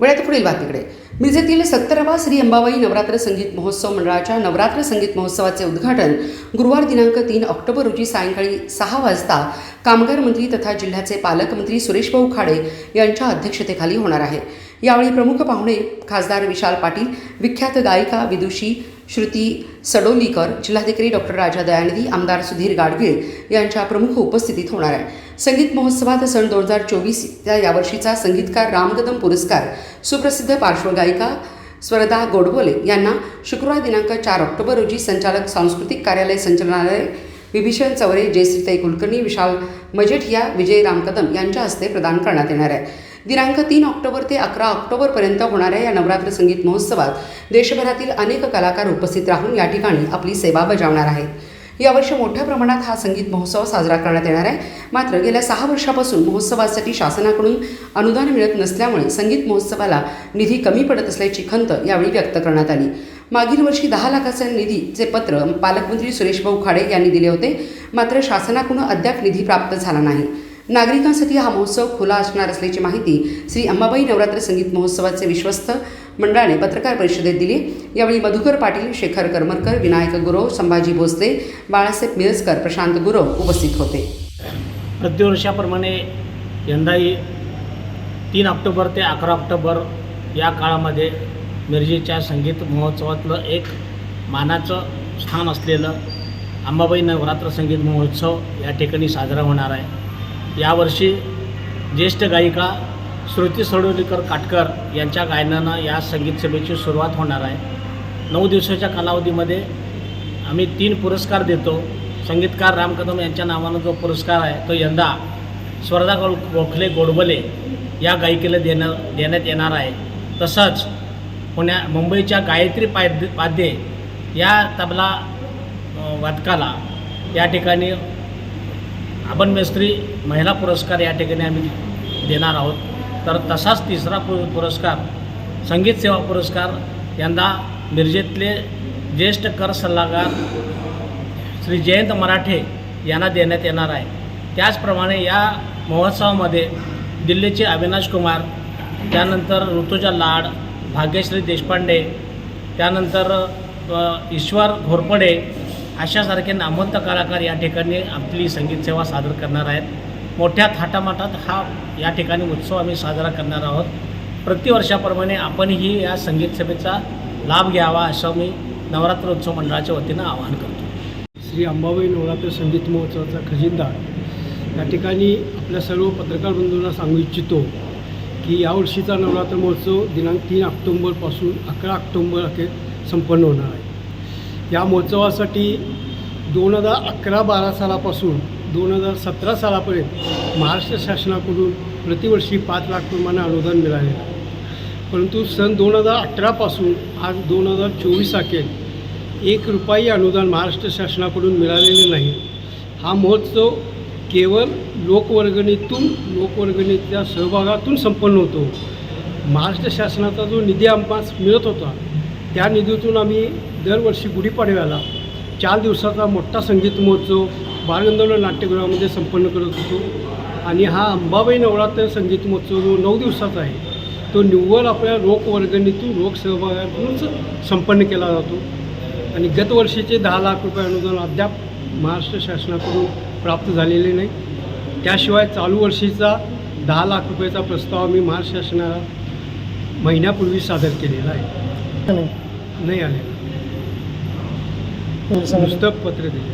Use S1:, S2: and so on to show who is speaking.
S1: वळ्यात पुढील बातमीकडे. मिरजेतील सत्तरावा श्री अंबाबाई नवरात्र संगीत महोत्सव मंडळाच्या नवरात्र संगीत महोत्सवाचे उद्घाटन गुरुवार दिनांक तीन ऑक्टोबर रोजी सायंकाळी सहा वाजता कामगार मंत्री तथा जिल्ह्याचे पालकमंत्री सुरेशभाऊ खाडे यांच्या अध्यक्षतेखाली होणार आहे. यावेळी प्रमुख पाहुणे खासदार विशाल पाटील विख्यात गायिका विदुषी श्रुती सडोलीकर जिल्हाधिकारी डॉक्टर राजा दयानिधी आमदार सुधीर गाडगीळ यांच्या प्रमुख उपस्थितीत होणार आहे. संगीत महोत्सवात सन दोन हजार चोवीस या यावर्षीचा संगीतकार रामकदम पुरस्कार सुप्रसिद्ध पार्श्वगायिका स्वरदा गोडबोले यांना शुक्रवार दिनांक चार ऑक्टोबर रोजी संचालक सांस्कृतिक कार्यालय संचालनालय विभीषण चौरे जयश्रीताई कुलकर्णी विशाल मजेठिया विजय रामकदम यांच्या हस्ते प्रदान करण्यात येणार आहे. दिनांक तीन ऑक्टोबर ते अकरा ऑक्टोबरपर्यंत होणाऱ्या या नवरात्र संगीत महोत्सवात देशभरातील अनेक कलाकार उपस्थित राहून या ठिकाणी आपली सेवा बजावणार आहेत. यावर्षी मोठ्या प्रमाणात हा संगीत महोत्सव साजरा करण्यात येणार आहे. मात्र गेल्या सहा वर्षापासून महोत्सवासाठी शासनाकडून अनुदान मिळत नसल्यामुळे संगीत महोत्सवाला निधी कमी पडत असल्याची खंत यावेळी व्यक्त करण्यात आली. मागील वर्षी दहा लाखाचे निधीचे पत्र पालकमंत्री सुरेशभाऊ खाडे यांनी दिले होते. मात्र शासनाकडून अद्याप निधी प्राप्त झाला नाही. नागरिकांसाठी हा महोत्सव खुला असणार असल्याची माहिती श्री अंबाबाई नवरात्र संगीत महोत्सवाचे विश्वस्त मंडळाने पत्रकार परिषदेत दिली. यावेळी मधुकर पाटील शेखर करमरकर विनायक गुरव संभाजी भोसले बाळासाहेब मिरजकर प्रशांत गुरव उपस्थित होते.
S2: प्रतिवर्षाप्रमाणे यंदाही तीन ऑक्टोबर ते अकरा ऑक्टोबर या काळामध्ये मिरजेच्या संगीत महोत्सवातलं एक मानाचं स्थान असलेलं अंबाबाई नवरात्र संगीत महोत्सव या ठिकाणी साजरा होणार आहे. यावर्षी ज्येष्ठ गायिका श्रुती सडोलीकर काटकर यांच्या गायनानं या संगीत सभेची सुरुवात होणार आहे. नऊ दिवसाच्या कालावधीमध्ये आम्ही तीन पुरस्कार देतो. संगीतकार राम कदम यांच्या नावानं जो पुरस्कार आहे तो यंदा स्वर्धा गो गोखले गोडबले या गायिकेला देणं देण्यात येणार आहे. तसंच पुण्या मुंबईच्या गायत्री पाद्य पाध्ये या तबला वादकाला या ठिकाणी आपण मेस्त्री महिला पुरस्कार या ठिकाणी आम्ही देणार आहोत. तर तसाच तिसरा पु पुरस्कार संगीत सेवा पुरस्कार यंदा मिरजेतले ज्येष्ठ कर सल्लागार श्री जयंत मराठे यांना देण्यात येणार आहे. त्याचप्रमाणे या महोत्सवामध्ये दिल्लीचे अविनाश कुमार त्यानंतर ऋतुजा लाड भाग्यश्री देशपांडे त्यानंतर ईश्वर घोरपडे अशासारखे नामवंत कलाकार या ठिकाणी आपली संगीत सेवा सादर करणार आहेत. मोठ्या थाटामाटात हा या ठिकाणी उत्सव आम्ही साजरा करणार आहोत. प्रतिवर्षाप्रमाणे आपणही या संगीत सभेचा लाभ घ्यावा असं मी नवरात्र उत्सव मंडळाच्या वतीनं आवाहन करतो.
S3: श्री अंबाबाई नवरात्र संगीत महोत्सवाचा खजिनदार. या ठिकाणी आपल्या सर्व पत्रकार बंधूंना सांगू इच्छितो की यावर्षीचा नवरात्र महोत्सव दिनांक तीन ऑक्टोंबरपासून अकरा ऑक्टोंबर अखेर संपन्न होणार आहे. या महोत्सवासाठी दोन हजार अकरा बारा सालापासून दोन हजार सतरा सालापर्यंत महाराष्ट्र शासनाकडून प्रतिवर्षी पाच लाख प्रमाणे अनुदान मिळालेलं आहे परंतु सन दोन हजार अठरापासून आज दोन हजार चोवीस अखेर एक रुपयाही अनुदान महाराष्ट्र शासनाकडून मिळालेले नाही. हा महोत्सव केवळ लोकवर्गणीतून लोकवर्गणीच्या सहभागातून संपन्न होतो. महाराष्ट्र शासनाचा जो निधी आम्हाला मिळत होता त्या निधीतून आम्ही दरवर्षी गुढीपाडव्याला चार दिवसाचा मोठा संगीत महोत्सव बालगंधर्व नाट्यगृहामध्ये संपन्न करत होतो. आणि हा अंबाबाई नवरात्र संगीत महोत्सव जो नऊ दिवसाचा आहे तो निव्वळ आपल्या लोकवर्गणीतून लोकसहभागातूनच संपन्न केला जातो. आणि गतवर्षीचे दहा लाख रुपये अनुदान अद्याप महाराष्ट्र शासनाकडून प्राप्त झालेले नाही. त्याशिवाय चालू वर्षीचा दहा लाख रुपयाचा प्रस्ताव आम्ही महाराष्ट्र शासनाला महिन्यापूर्वी सादर केलेला आहे. नाही आले. नुसतं पत्र आहे